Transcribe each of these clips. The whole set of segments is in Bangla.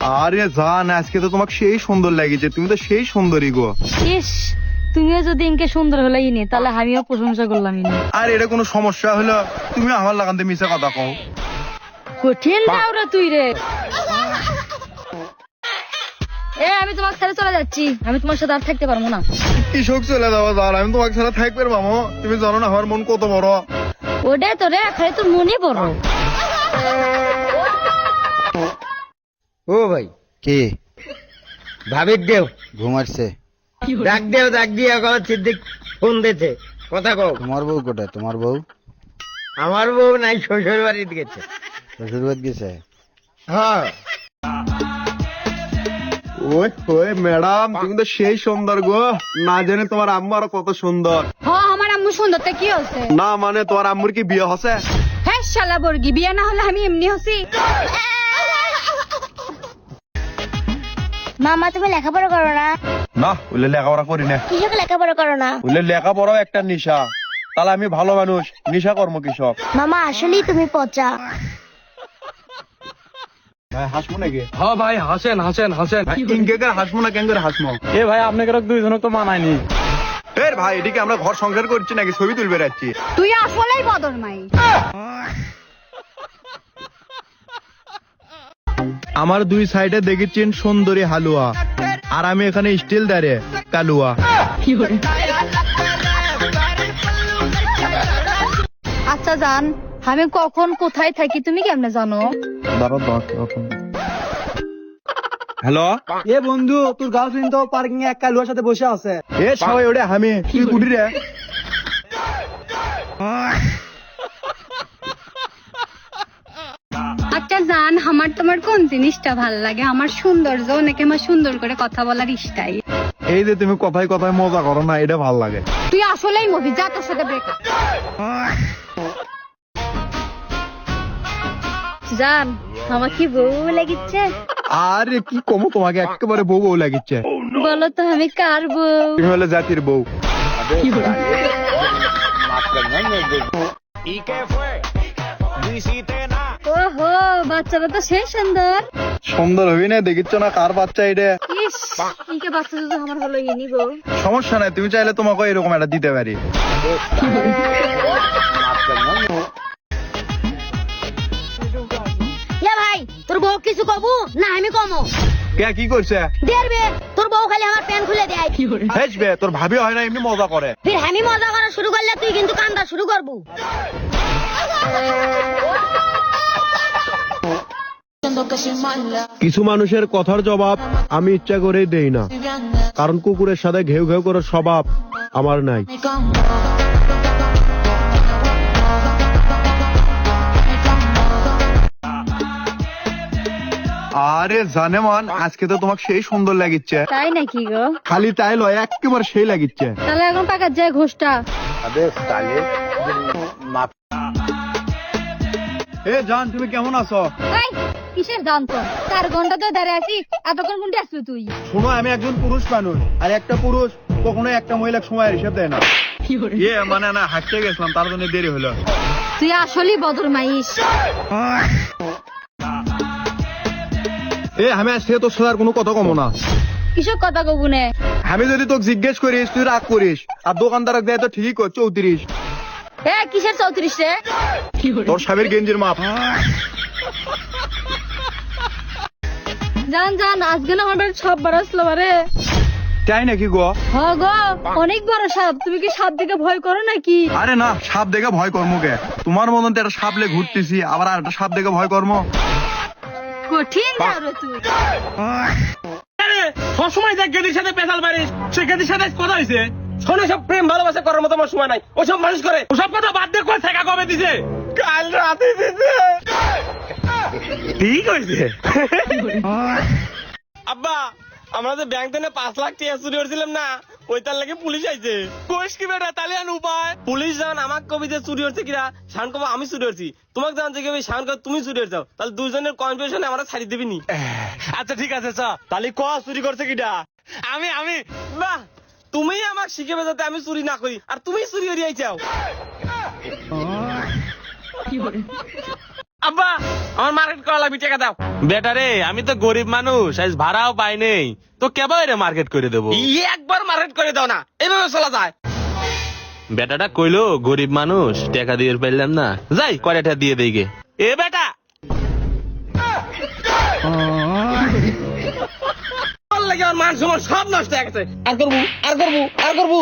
আরে জান আজকে তো তোমাকে সেই সুন্দর লাগেছে। তুমি তো সেই সুন্দরী গো। ইস তুমিও যদি ইনকে সুন্দর হলে ইনি তাহলে আমিও প্রশংসা করলাম ইনি। আর এটা কোনো সমস্যা হলো? তুমি আমার লাগানতে মিশে কথা কও। কঠিন দাও রে তুই রে। এ আমি তোমাকে ছেড়ে চলে যাচ্ছি। আমি তোমার সাথে আর থাকতে পারব না। কৃষক চলে যাওয়া জান আমি তোমাকে ছাড়া থাকবে মামো। তুমি জানো না আমার মন কত বড়। ওটাই তো রে খালি তোর মনই বড়। ও ভাই। কি? ভাবির দেও। ঘুমাচ্ছে ডাক দেও ডাক দিয়ে সিদ্দিক ফোন দিতে কথা কও। তোমার বউ কোথায়? তোমার বউ? আমার বউ নাই শ্বশুর বাড়িতে গেছে। শ্বশুর বাড়ি গেছে? হ্যাঁ। ওই ওই ম্যাডাম তুমি তো সেই সুন্দর গো। না জানি তোমার আম্মু আরও কত সুন্দর। হ আমার আম্মু সুন্দরটা কি হচ্ছে না মানে তোমার আম্মুর কি বিয়ে হচ্ছে হ্যাঁ শালা বর্গি বিয়ে না হলে আমি এমনি হসি। মামা তুমি লেখাপড়া করো না। না লেখাপড়া করি না। কৃষক লেখাপড়া করো না? লেখাপড়াও একটা নেশা। তাহলে আমি ভালো মানুষ নেশা কর্ম কৃষক। মামা আসলেই তুমি পচা। ভাই হাসমো নাকি? হ্যাঁ ভাই হাসেন হাসেন হাসেন। কিংকে করে হাসমো না এ ভাই আপনাকে দুইজনক তো মানায়নি। এর ভাই এদিকে আমরা ঘর সংসার করছি নাকি ছবি তুলবে যাচ্ছি তুই আসলেই বদর আমার দুই সাইডে দেখেছেন সুন্দরী হালুয়া। আর আমি এখানে স্টিল দাঁড়িয়ে কালুয়া। আচ্ছা জান আমি কখন কোথায় থাকি তুমি কেমনে জানো? হ্যালো? এ বন্ধু তোর গার্লফ্রেন্ড তো পার্কিং এ এক কালুয়ার সাথে বসে আছে। এ সবাই ওটা আমি তুই কুটি জান আমার তোমার কোন জিনিসটা ভালো লাগে? আমার সৌন্দর্য নাকি আমার সুন্দর করে কথা বলার ইষ্টাই এই যে তুমি কথায় কথায় মজা করো না এটা ভালো লাগে। তুই আসলেই মফি যা তোর সাথে ব্রেকআপ জান আমার কি বউ লাগিচ্ছে? আরে কি কমো তোমাকে? একেবারে বউ বউ লাগিচ্ছে। বলো তো আমি কার বউ? তুমি হলে জাতির বউ। ওহো বাচ্চাটা তো সেই সুন্দর। সুন্দর হবি না দেখিচ্ছ না কার বাচ্চা এটা? ইস ইনকে বাচ্চা যদি আমার হলো ইনি গো সমস্যা নাই তুমি চাইলে তোমাকে এরকম একটা দিতে পারি। ইয়া ভাই তোর বউ কিছু কবু না আমি কমো। কে কি করছে? দেখবে তোর বউ খালি আমার প্যান খুলে দেয়। হেসবে তোর ভাবি হয় না এমনি মজা করে। ফির আমি মজা করা শুরু করলে তুই কিন্তু কান্দা শুরু করব। কিছু মানুষের কথার জবাব আমি ইচ্ছা করেই দেই না। কারণ কুকুরের সাথে ঘেউ ঘেউ করার স্বভাব আমার নাই। আরে জানে মান আজকে তো তোমাকে সেই সুন্দর লাগিচ্ছে। তাই নাকি গো? খালি তাই লয় একেবারে সেই লাগিচ্ছে। তাহলে এখন পাকার যায় ঘোষটা। এ জান তুমি কেমন আছো? কিসের জানতো চার ঘণ্টা তো দাঁড়িয়ে আছি এতক্ষণ কোনটা আসলো তুই? শোনো আমি একজন পুরুষ মানুষ আর একটা পুরুষ কখনো একটা মহিলা সময়ের হিসাব দেয় না। ইয়ে মানে না হাঁটতে গেছিলাম তার জন্য দেরি হলো। তুই আসলেই বদর মাইস। এ আমি আজকে তোর সাথে আর কোনো কথা কমো না। কিসব কথা কবুনে আমি যদি তোকে জিজ্ঞেস করিস তুই রাগ করিস আর দোকানদার দেয় তো ঠিকই কর চৌত্রিশ। এ কিসের চৌত্রিশ রে? তোর স্বামীর গেঞ্জির মাপ। জান জান আজকে না আমার বাড়ি সব বার আসলো বারে। তাই নাকি গো? হ গো অনেক বড় সাপ। তুমি কি সাপ দেখে ভয় করো নাকি? আরে না সাপ দেখে ভয় কর্মকে তোমার মতন তো একটা সাপ লে ঘুরতেছি আবার আর একটা সাপ দেখে ভয় কর্ম কঠিন রে তুই। সবসময় যে গেদির সাথে পেশাল মারিস সে গেদির সাথে কথা হয়েছে শোনো সব প্রেম ভালোবাসা করার মতো আমার সময় নাই। ওসব মানুষ করে। ওসব কথা বাদ দিয়ে করে থাকা কবে দিছে? কাল রাতে দিছে। ঠিক হয়েছে আব্বা আমরা যে ব্যাংক থেকে পাঁচ লাখ টাকা চুরি করছিলাম না ওই তার লাগে পুলিশ আইছে। কোষ কি বেটা তাহলে আর উপায়? পুলিশ জান আমার কবি যে চুরি হচ্ছে কিনা শান কবে আমি চুরি করছি তোমাকে কি শান কবে তুমি চুরি করছ তাহলে দুজনের কনফিউশনে আমরা ছাড়ি দিবি নি। আচ্ছা ঠিক আছে চ। তাহলে ক চুরি করছে কিটা আমি আমি না তুমি আমাকে শিখেবে যাতে আমি চুরি না করি আর তুমি চুরি করিয়াই চাও আব্বা আমার মার্কেট করা লাগবে টাকা দাও। বেটা রে আমি তো গরিব মানুষ আজ ভাড়াও পাই নেই। তো কেবল রে মার্কেট করে দেবো। একবার মার্কেট করে দাও না এইভাবে চলা যায়। বেটাটা কইলো গরিব মানুষ টাকা দিয়ে পাইলাম না। যাই কয়টা দিয়ে দেই গে। এ বেটা! লাগে আমার মান সব নষ্ট হয়ে গেছে। আর করব আর করব আর করব।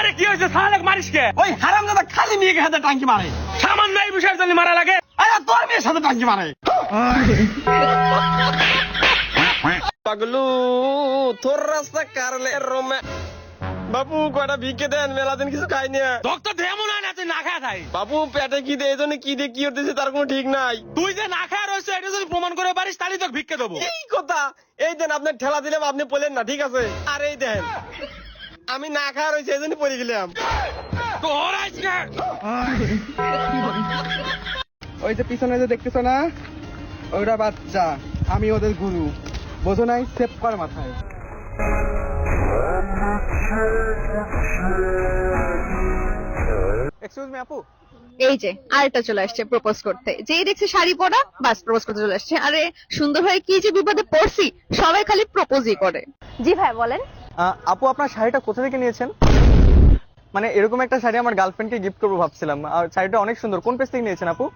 আরে কি হয়েছে? সালেক মারিস কে? ওই হারাম দাদা খালি মেয়েকে হাতে টাঙ্কি মারে। সামান্য এই বিষয়ের জন্য মারা লাগে। আরে তোর মেয়ের সাথে টাঙ্কি মারে। পাগলু তোর রাস্তা কারলে রোমে? বাবু কয়টা ভিক্ষে দেন? মেলা দিন কিছু খাই না। ডক্টর দেমন না তুই না খা খাই বাবু পেটে কি দে এজন্য কি দে কি হতেছে তার কোনো ঠিক নাই। তুই যে না খা রয়েছে এটা যদি প্রমাণ করে পারিস তাহলে তোকে ভিক্ষে দেবো। এই কথা? এই দেন আপনি ঠেলা দিলাম আপনি বলেন না ঠিক আছে? আর এই দেন। আমি না খাওয়া রয়েছে এই জন্য পড়ে গেলাম। ওই যে পিছনে যে দেখতেছো না ওইটা বাচ্চা আমি ওদের গুরু। বোঝো নাই সেভ কর মাথায়। এক্সকিউজ মি আপু। এই যে আরেকটা চলে আসছে প্রপোজ করতে। যেই দেখছে শাড়ি পরা বাস প্রপোজ করতে চলে আসছে। আরে সুন্দর হয়ে কি যে বিপদে পড়ছি সবাই খালি প্রপোজই করে। জি ভাই বলেন। আপু আপনার শাড়িটা কোথা থেকে নিয়েছেন? মানে এরকম একটা শাড়ি আমার গার্লফ্রেন্ডকে গিফট করব ভাবছিলাম। আর শাড়িটা অনেক সুন্দর। কোন পেজ থেকে নিয়েছেন আপু?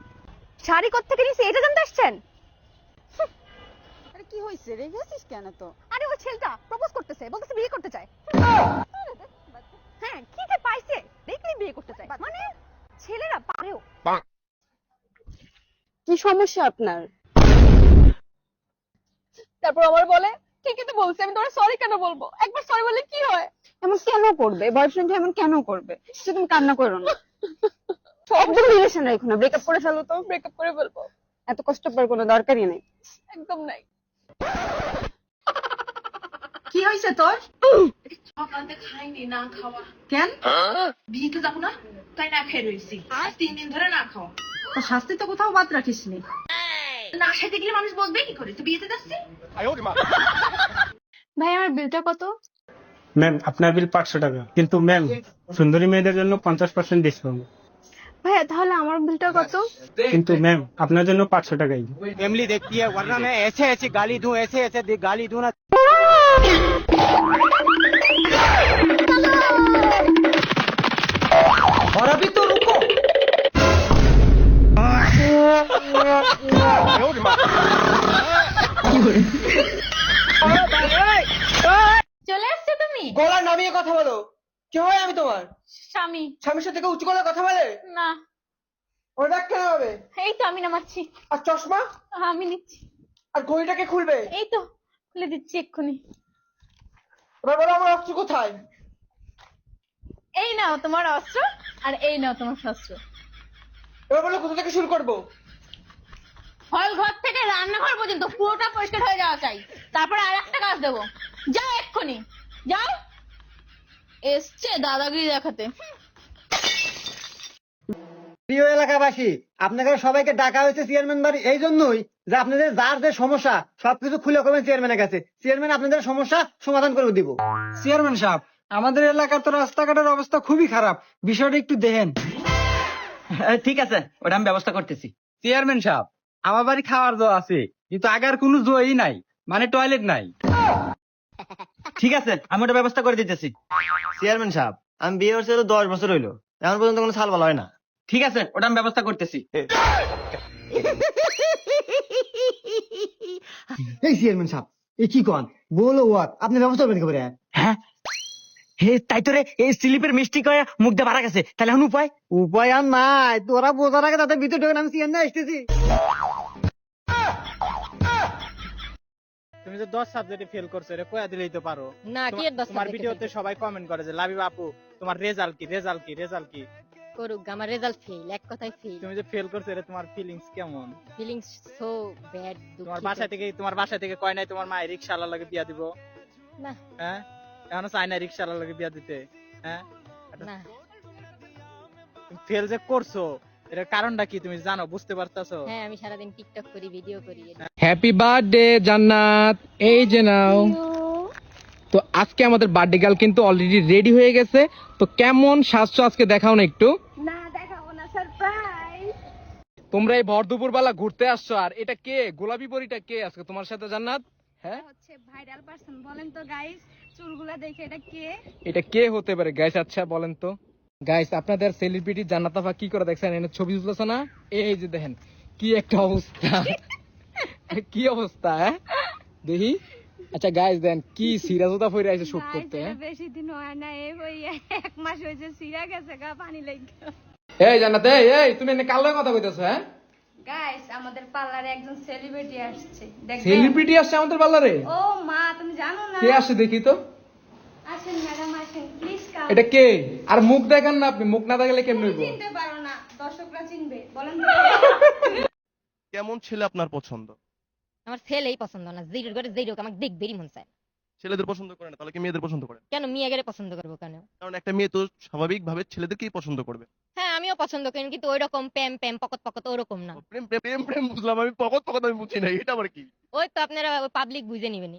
শাড়ি কোথেকে নিয়েছি? এটা জানতে আসছেন? আরে কি হয়েছে রেগে আছিস কেন তো? আরে ওই ছেলেটা প্রপোজ করতেছে বলতেছে বিয়ে করতে চায়। হ্যাঁ কি যে পাইছে দেখলি বিয়ে করতে চায়। মানে ছেলেরা পারেও। কি সমস্যা আপনার? তারপর আমার বলে ঠিকই তো বলছি। আমি তোমার সরি কেন বলব? একবার সরি বললে কি হয়? এমন কেন করবে? বয়ফ্রেন্ড এমন কেন করবে? সে তুমি কান্না করো না। একদম রিলেশন রাখো না। ব্রেকআপ করে ফেলো তো। ব্রেকআপ করে ফেলব। এত কষ্ট পাওয়ার কোনো দরকারই নেই। একদম নাই। কি হয়েছে তোর? সকালতে খাইনি না খাওয়া। কেন? বিয়েতে যাব না? তাই না খেয়ে রয়েছি আজ তিন দিন ধরে না খাওয়া। তো শাস্তি তো কোথাও বাদ রাখিস নি না খেতে গেলে মানুষ বলবে কি করে তুই বিয়েতে যাচ্ছি ভাই আমার বিলটা কত ম্যাম আপনার বিল পাঁচশো টাকা কিন্তু ম্যাম সুন্দরী মেয়েদের জন্য পঞ্চাশ পার্সেন্ট ডিসকাউন্ট ভাইয়া তাহলে আমার বিলটা কত কিন্তু ম্যাম আপনার জন্য পাঁচশো টাকাই फैमिली देखती है वरना मैं ऐसे ऐसे गाली दूं ऐसे ऐसे दे- गाली दूं ना উঁচু গলায় কথা বলে? না। ওটা কেন হবে? এই তো আমি নামাচ্ছি। আর চশমা? আমি নিচ্ছি। আর ঘড়িটাকে খুলবে? এই তো খুলে দিচ্ছি এক্ষুনি। এবার বলো আমার অস্ত্র কোথায়? এই নাও তোমার অস্ত্র আর এই নাও তোমার শস্ত্র। এবার বলো কোথা থেকে শুরু করব? হল ঘর থেকে রান্নাঘর পর্যন্ত পুরোটা পরিষ্কার হয়ে যাওয়া চাই। তারপরে আর একটা কাজ দেবো। যাও এক্ষুনি। যাও। এসছে দাদাগিরি দেখাতে। প্রিয় এলাকাবাসী আপনাদের সবাইকে ডাকা হয়েছে চেয়ারম্যান বাড়ি এই জন্যই যে আপনাদের যার যে সমস্যা সবকিছু খুলে করবেন চেয়ারম্যানের কাছে। চেয়ারম্যান আপনাদের সমস্যা সমাধান করে দিব। চেয়ারম্যান সাহেব আমাদের এলাকার তো রাস্তাঘাটের অবস্থা খুবই খারাপ। বিষয়টা একটু দেখেন। ঠিক আছে ওটা আমি ব্যবস্থা করতেছি। চেয়ারম্যান সাহেব আমার বাড়ি খাওয়ার জো আছে কিন্তু আগার কোনো জোই নাই মানে টয়লেট নাই। ঠিক আছে আমি ওটা ব্যবস্থা করে দিতেছি। চেয়ারম্যান সাহেব আমি বিয়ে হচ্ছে তো দশ বছর হইল এখন পর্যন্ত কোনো সাল বলা হয় না। ঠিক আছে ওটা আমি ব্যবস্থা করতেছি। এই চেয়ারম্যান সাহেব এই কি কন? বলো আপনি ব্যবস্থা করবেন কি করে? হ্যাঁ? হে তাই তোরে এই স্লিপের মিষ্টি কয়ে মুখ দিয়ে গেছে। তাহলে এখন উপায়? উপায় আর নাই তোরা বোঝার আগে তাদের ভিতরে ঢোকেন আমি আসতেছি। তুমি যে দশ সাবজেক্টে ফেল করছ রে কয়া দিলেই তো পারো। না কি এর দশ তোমার ভিডিওতে সবাই কমেন্ট করে যে লাবি বাপু তোমার রেজাল্ট কি রেজাল্ট কি রেজাল্ট কি? করুক আমার রেজাল্ট ফেল এক কথায় ফেল তুমি যে ফেল করছ রে তোমার ফিলিংস কেমন? ফিলিংস সো ব্যাড তোমার বাসা থেকে তোমার বাসা থেকে কয় নাই তোমার মায়ের লাগে বিয়া দিব? না। হ্যাঁ? এখনও চাই না লাগে বিয়া দিতে? হ্যাঁ? না। ফেল যে করছ এটার কারণটা কি তুমি জানো বুঝতে পারতাছো? হ্যাঁ আমি সারাদিন টিকটক করি ভিডিও করি হ্যাপি বার্থডে জান্নাত। এই যে নাও। আজকে আমাদের বার্থডে গার্ল কিন্তু অলরেডি রেডি হয়ে গেছে। তো কেমন সাজছো আজকে? দেখাও না একটু। না দেখাবো না সারপ্রাইজ তোমরা এই ভর দুপুর বেলা ঘুরতে আসছো আর এটা কে? গোলাপি পরিটা কে আজকে? তোমার সাথে জান্নাত? হ্যাঁ? হচ্ছে ভাইরাল পারসন বলেন তো গাইস চুলগুলা দেখে এটা কে? এটা কে হতে পারে? গাইস আচ্ছা বলেন তো। গাইস আপনাদের সেলিব্রিটি জান্নাত আফা কি করে দেখছেন? এনে ছবি তুলছে না? এই যে দেখেন কি একটা অবস্থা। কি অবস্থা হ্যাঁ? দেখি। আচ্ছা গাইস দেন কি সিরাজতা ফইরা আছে শুট করতে হ্যাঁ? বেশি দিন হয় না এই ওই এক মাস হয়েছে সিরা গেছে গা পানি লেগে এই জান্নাত এই এই তুমি এনে কাল কথা কইতেছো হ্যাঁ? গাইস আমাদের পার্লারে একজন সেলিব্রিটি আসছে দেখবেন? সেলিব্রিটি আসছে আমাদের পার্লারে? ও মা তুমি জানো না? কে আসছে দেখি তো? আসেন ম্যাডাম আসেন প্লিজ কাম এটা কে? আর মুখ দেখান না আপনি মুখ না দেখালে কেমন হইব? চিনতে পারো না দর্শকরা চিনবে বলেন কেমন ছেলে আপনার পছন্দ? আমার ছেলেই পছন্দ না জিরো করে জিরো আমাকে দেখবেরই মন চায় ছেলেদের পছন্দ করে না তাহলে কি মেয়েদের পছন্দ করে? কেন মেয়ে আগে পছন্দ করব কেন? কারণ একটা মেয়ে তো স্বাভাবিকভাবে ছেলেদেরকেই পছন্দ করবে। হ্যাঁ আমিও পছন্দ করি কিন্তু ওই রকম প্যাম প্যাম পকত পকত ওরকম না। প্রেম প্রেম প্রেম প্রেম বুঝলাম আমি পকত পকত আমি বুঝি না এটা আবার কি? ওই তো আপনারা পাবলিক বুঝে নিবেনি